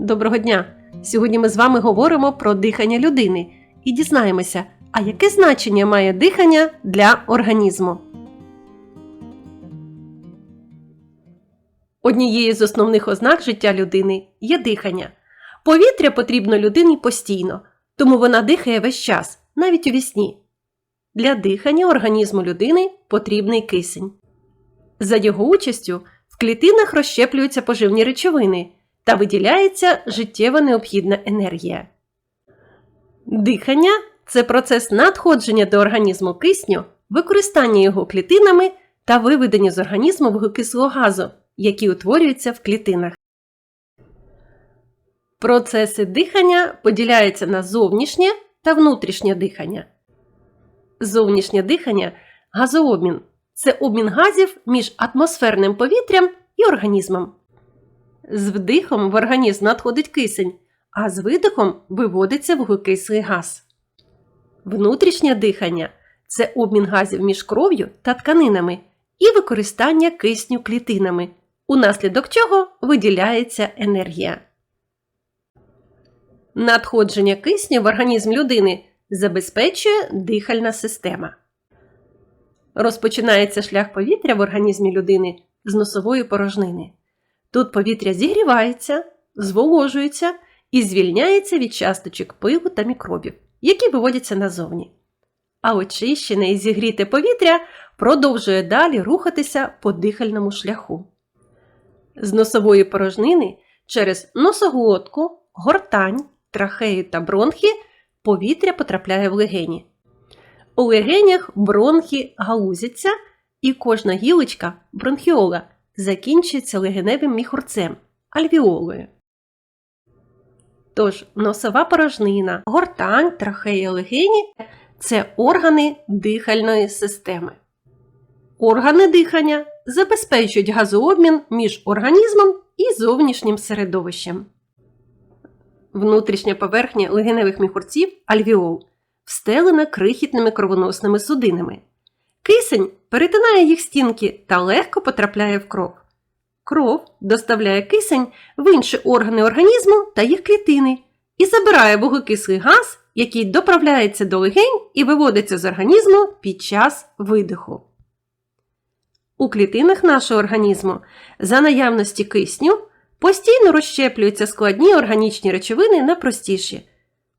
Доброго дня! Сьогодні ми з вами говоримо про дихання людини і дізнаємося, а яке значення має дихання для організму. Однією з основних ознак життя людини є дихання. Повітря потрібно людині постійно, тому вона дихає весь час, навіть у вісні. Для дихання організму людини потрібний кисень. За його участю в клітинах розщеплюються поживні речовини та виділяється життєво необхідна енергія. Дихання це процес надходження до організму кисню, використання його клітинами та виведення з організму вуглекислого газу, які утворюються в клітинах. Процеси дихання поділяються на зовнішнє та внутрішнє дихання. Зовнішнє дихання газообмін це обмін газів між атмосферним повітрям і організмом. З вдихом в організм надходить кисень, а з видихом виводиться вуглекислий газ. Внутрішнє дихання це обмін газів між кров'ю та тканинами і використання кисню клітинами, унаслідок чого виділяється енергія. Надходження кисню в організм людини забезпечує дихальна система. Розпочинається шлях повітря в організмі людини з носової порожнини. Тут повітря зігрівається, зволожується і звільняється від часточок пилу та мікробів, які виводяться назовні. А очищене і зігріте повітря продовжує далі рухатися по дихальному шляху. З носової порожнини через носоглотку, гортань, трахею та бронхи повітря потрапляє в легені. У легенях бронхи галузяться, і кожна гілочка бронхіола закінчується легеневим міхурцем альвіолою. Тож носова порожнина, гортань, трахея легені це органи дихальної системи. Органи дихання забезпечують газообмін між організмом і зовнішнім середовищем. Внутрішня поверхня легеневих міхурців альвіол встелена крихітними кровоносними судинами. Кисень перетинає їх стінки та легко потрапляє в кров. Кров доставляє кисень в інші органи організму та їх клітини і забирає вуглекислий газ, який доправляється до легень і виводиться з організму під час видиху. У клітинах нашого організму за наявності кисню постійно розщеплюються складні органічні речовини на простіші.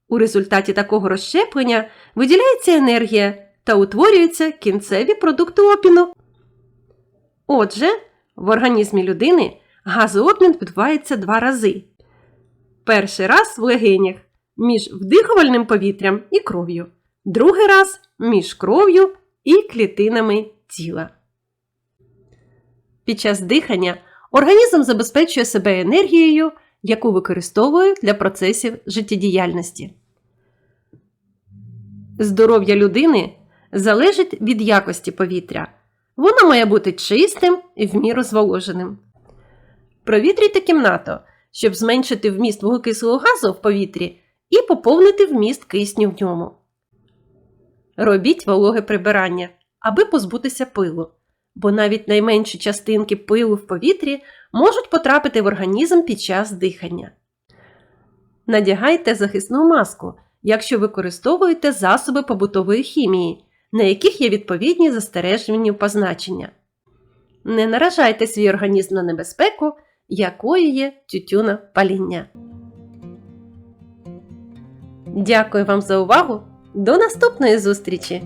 У результаті такого розщеплення виділяється енергія та утворюються кінцеві продукти опіну. Отже, в організмі людини газообмін відбувається два рази. Перший раз в легенях між вдихувальним повітрям і кров'ю, другий раз між кров'ю і клітинами тіла. Під час дихання організм забезпечує себе енергією, яку використовує для процесів життєдіяльності. Здоров'я людини залежить від якості повітря. Воно має бути чистим і в міру зволоженим. Провітрюйте кімнату, щоб зменшити вміст вуглекислого газу в повітрі і поповнити вміст кисню в ньому. Робіть вологе прибирання, аби позбутися пилу, бо навіть найменші частинки пилу в повітрі можуть потрапити в організм під час дихання. Надягайте захисну маску, якщо використовуєте засоби побутової хімії, на яких є відповідні застережені позначення. Не наражайте свій організм на небезпеку, якою є тютюна паління. Дякую вам за увагу! До наступної зустрічі!